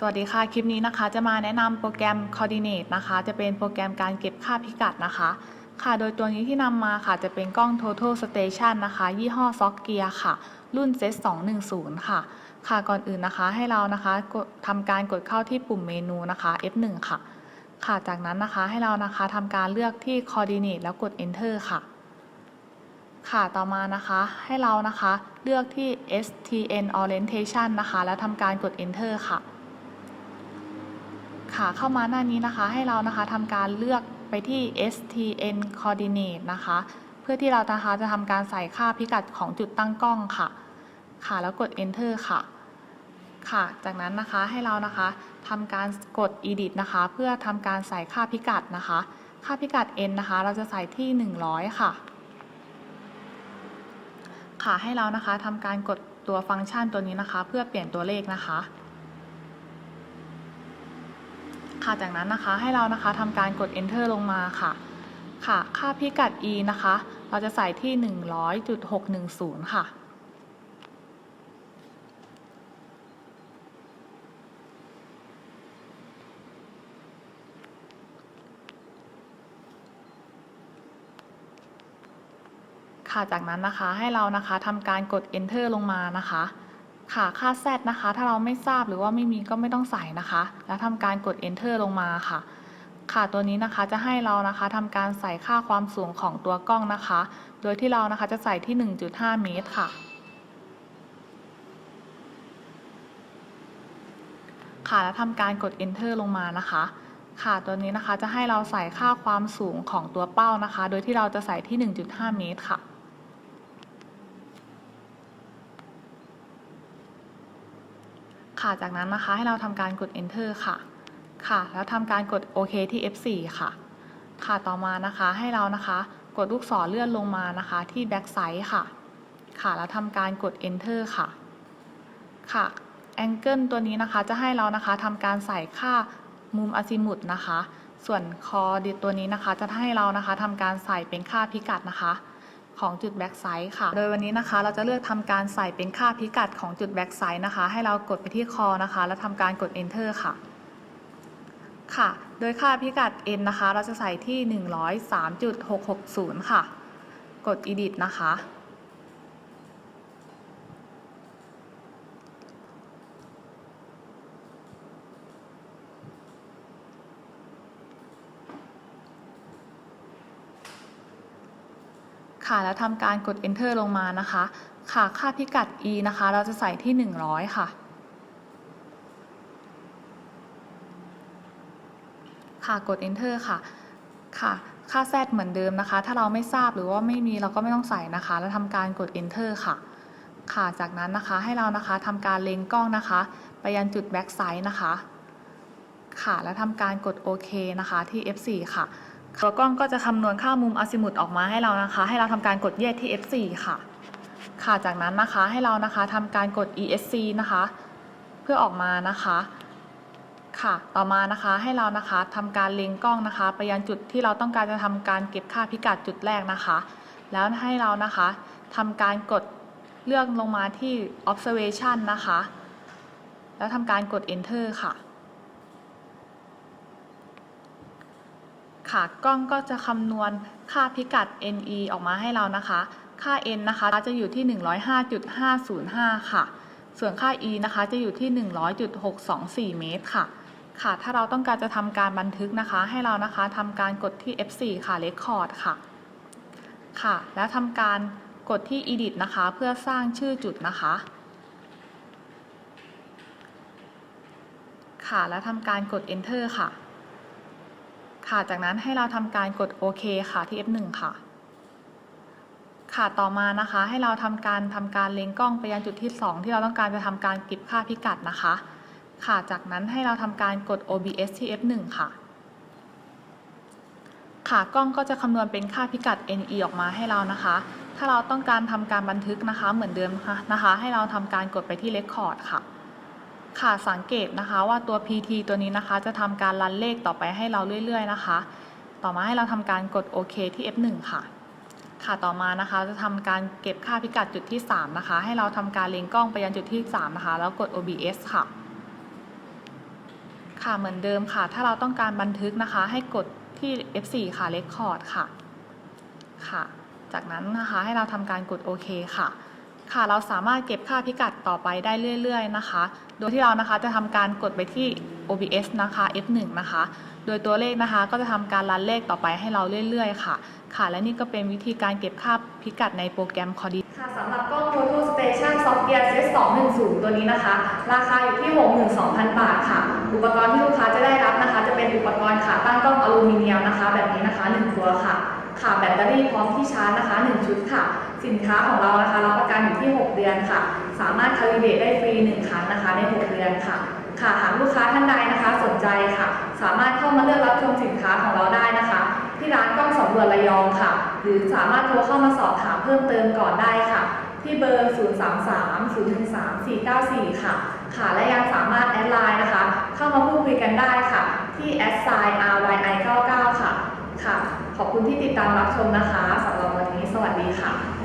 สวัสดีค่ะ คลิปนี้นะคะ จะมาแนะนำโปรแกรม Coordinate นะคะ จะเป็นโปรแกรมการเก็บค่าพิกัดนะคะ ค่ะ โดยตัวนี้ที่นำมาค่ะ จะเป็นกล้อง Total Station นะคะ ยี่ห้อ s o c g e a r ค่ะ รุ่น Z 2 1 0 ค่ะ ค่ะ ก่อนอื่นนะคะ ให้เรานะคะทำการกดเข้าที่ปุ่มเมนูนะคะ F1 ค่ะ ค่ะ จากนั้นนะคะ ให้เรานะคะทำการเลือกที่ Coordinate แล้วกด Enter ค่ะ ค่ะ ต่อมานะคะ ให้เรานะคะ เลือกที่ STN Orientation นะคะ แล้วทำการกด Enter ค่ะ ค่ะ เข้ามาหน้านี้นะคะ ให้เรานะคะทำการเลือกไปที่ STN Coordinate นะคะ เพื่อที่เรานะคะจะทำการใส่ค่าพิกัดของจุดตั้งกล้องค่ะ ค่ะ แล้วกด Enter ค่ะ ค่ะ จากนั้นนะคะให้เรานะคะทำการกด Edit นะคะ เพื่อทำการใส่ค่าพิกัดนะคะ ค่าพิกัด n นะคะ เราจะใส่ที่ 100 ค่ะ ค่ะ ให้เรานะคะทำการกดตัวฟังก์ชันตัวนี้นะคะ เพื่อเปลี่ยนตัวเลขนะคะ ค่ะจากนั้นนะคะให้เรานะคะทำการกด enter ลงมาค่ะ ค่ะค่าพิกัด e นะคะ เราจะใส่ที่ 100.610 ค่ะค่ะจากนั้นนะคะให้เรานะคะทำการกด enter ลงมานะคะ ค่ะค่า z นะคะ ถ้าเราไม่ทราบหรือว่าไม่มีก็ไม่ต้องใส่นะคะ แล้วทำการกด enter ลงมาค่ะ ค่ะตัวนี้นะคะจะให้เรานะคะทำการใส่ค่าความสูงของตัวกล้องนะคะ โดยที่เรานะคะจะใส่ที่ 1.5 เมตรค่ะค่ะแล้วทำการกด enter ลงมานะคะ ค่ะตัวนี้นะคะจะให้เราใส่ค่าความสูงของตัวเป้านะคะ โดยที่เราจะใส่ที่ 1.5 เมตรค่ะ ค่ะ จากนั้นนะคะให้เราทำการกด enter ค่ะ ค่ะ แล้วทำการกดโอเคที่ F4 ค่ะ ค่ะ ต่อมานะคะให้เรานะคะ กดลูกศรเลื่อนลงมานะคะที่ back side ค่ะ ค่ะ แล้วทำการกด enter ค่ะ ค่ะ angle ตัวนี้นะคะจะให้เรานะคะทำการใส่ค่ามุมอาซิมุตนะคะ ส่วนคอดิตัวนี้นะคะ จะให้เรานะคะทำการใส่เป็นค่าพิกัดนะคะ ของจุดแบ็กไซด์ค่ะ โดยวันนี้นะคะ เราจะเลือกทำการใส่เป็นค่าพิกัดของจุดแบ็กไซด์นะคะ ให้เรากดไปที่คอนะคะ แล้วทำการกด enter ค่ะ ค่ะ โดยค่าพิกัด n นะคะ เราจะใส่ที่ 103.660 ค่ะ กด edit นะคะ ค่ะ แล้วทำการกด enter ลงมานะคะ ค่ะ ค่าพิกัด e นะคะ เราจะใส่ที่ 100 ค่ะ ค่ะ กด enter ค่ะ ค่ะ ค่า z เหมือนเดิมนะคะ ถ้าเราไม่ทราบหรือว่าไม่มีเราก็ไม่ต้องใส่นะคะ แล้วทำการกด enter ค่ะ ค่ะ จากนั้นนะคะ ให้เรานะคะทำการเล็งกล้องนะคะ ไปยังจุด back side นะคะ ค่ะ แล้วทำการกดโอเคนะคะที่ F4 ค่ะ ตัวกล้องก็จะคำนวณค่ามุมอาซิมุตออกมาให้เรานะคะ ให้เราทำการกดแยกที่ F4 ค่ะ ค่ะ จากนั้นนะคะให้เรานะคะทำการกด ESC นะคะ เพื่อออกมานะคะ ค่ะ ต่อมานะคะให้เรานะคะทำการเล็งกล้องนะคะ ไปยังจุดที่เราต้องการจะทำการเก็บค่าพิกัดจุดแรกนะคะ แล้วให้เรานะคะทำการกดเลือกลงมาที่ observation นะคะ แล้วทำการกด enter ค่ะ ค่ะ กล้องก็จะคำนวณค่าพิกัด NE ออกมาให้เรานะคะ ค่า N นะคะจะอยู่ที่ 105.505 ค่ะ ส่วนค่า E นะคะจะอยู่ที่ 100.624 เมตรค่ะ ค่ะ ถ้าเราต้องการจะทำการบันทึกนะคะ ให้เรานะคะทำการกดที่ F4 ค่ะ Record ค่ะ ค่ะ แล้วทำการกดที่ Edit นะคะ เพื่อสร้างชื่อจุดนะคะ ค่ะ แล้วทำการกด Enter ค่ะ ค่ะจากนั้นให้เราทำการกดโอเคค่ะที่ F1 ค่ะ ค่ะต่อมานะคะ ให้เราทำการทำการเล็งกล้องไปยังจุดที่ 2 ที่เราต้องการจะทำการเก็บค่าพิกัดนะคะ ค่ะจากนั้นให้เราทำการกด OBS ที่ F1 ค่ะค่ะกล้องก็จะคำนวณเป็นค่าพิกัด NE ออกมาให้เรานะคะ ถ้าเราต้องการทำการบันทึกนะคะเหมือนเดิมนะคะ ให้เราทำการกดไปที่ Record ค่ะ ค่ะสังเกตนะคะว่าตัว PT ตัวนี้นะคะ จะทำการรันเลขต่อไปให้เราเรื่อย ๆ นะคะ ต่อมาให้เราทำการกดโอเคที่ F1 ค่ะ ค่ะต่อมานะคะจะทำการเก็บค่าพิกัดจุดที่ 3 นะคะ ให้เราทำการเล็งกล้องไปยังจุดที่ 3 นะคะ แล้วกด OBS ค่ะ ค่ะเหมือนเดิมค่ะ ถ้าเราต้องการบันทึกนะคะ ให้กดที่ F4 ค่ะ Record ค่ะ ค่ะ จากนั้นนะคะให้เราทำการกดโอเคค่ะ ค่ะ เราสามารถเก็บค่าพิกัดต่อไปได้เรื่อยๆนะคะ โดยที่เรานะคะจะทำการกดไปที่ OBS นะคะ F1 นะคะ โดยตัวเลขนะคะก็จะทำการรันเลขต่อไปให้เราเรื่อยๆ ค่ะ ค่ะ และนี่ก็เป็นวิธีการเก็บค่าพิกัดในโปรแกรม c o r d i ค่ะสำหรับกล้อง Photo Station Software Set 210 ตัวนี้นะคะ ราคาอยู่ที่ 62,000 บาทค่ะ อุปกรณ์ที่ลูกค้าจะได้รับนะคะ จะเป็นอุปกรณ์ขาตั้งกล้องอลูมิเนียมนะคะ แบบนี้นะคะ1ตัวค่ะค่ะแบตเตอรี่พร้อมที่ชาร์จนะคะ 1 ชุดค่ะ สินค้าของเรานะคะรับประกันอยู่ที่ 6 เดือนค่ะ สามารถคาลิเบตได้ฟรี 1 ครั้งนะคะ ใน 6 เดือนค่ะ ค่ะหากลูกค้าท่านใดนะคะสนใจค่ะ สามารถเข้ามาเลือกรับชมสินค้าของเราได้นะคะ ที่ร้านกล้องสำรวจระยองค่ะ หรือสามารถโทรเข้ามาสอบถามเพิ่มเติมก่อนได้ค่ะ ที่เบอร์ 0 3 3 0 1 3 4 9 4 ค่ะ ค่ะ และยังสามารถแอดไลน์นะคะ เข้ามาพูดคุยกันได้ค่ะ ที่แอดไซน์ RYI 99 ค่ะ ค่ะ ขอบคุณที่ติดตามรับชมนะคะ สำหรับวันนี้ สวัสดีค่ะ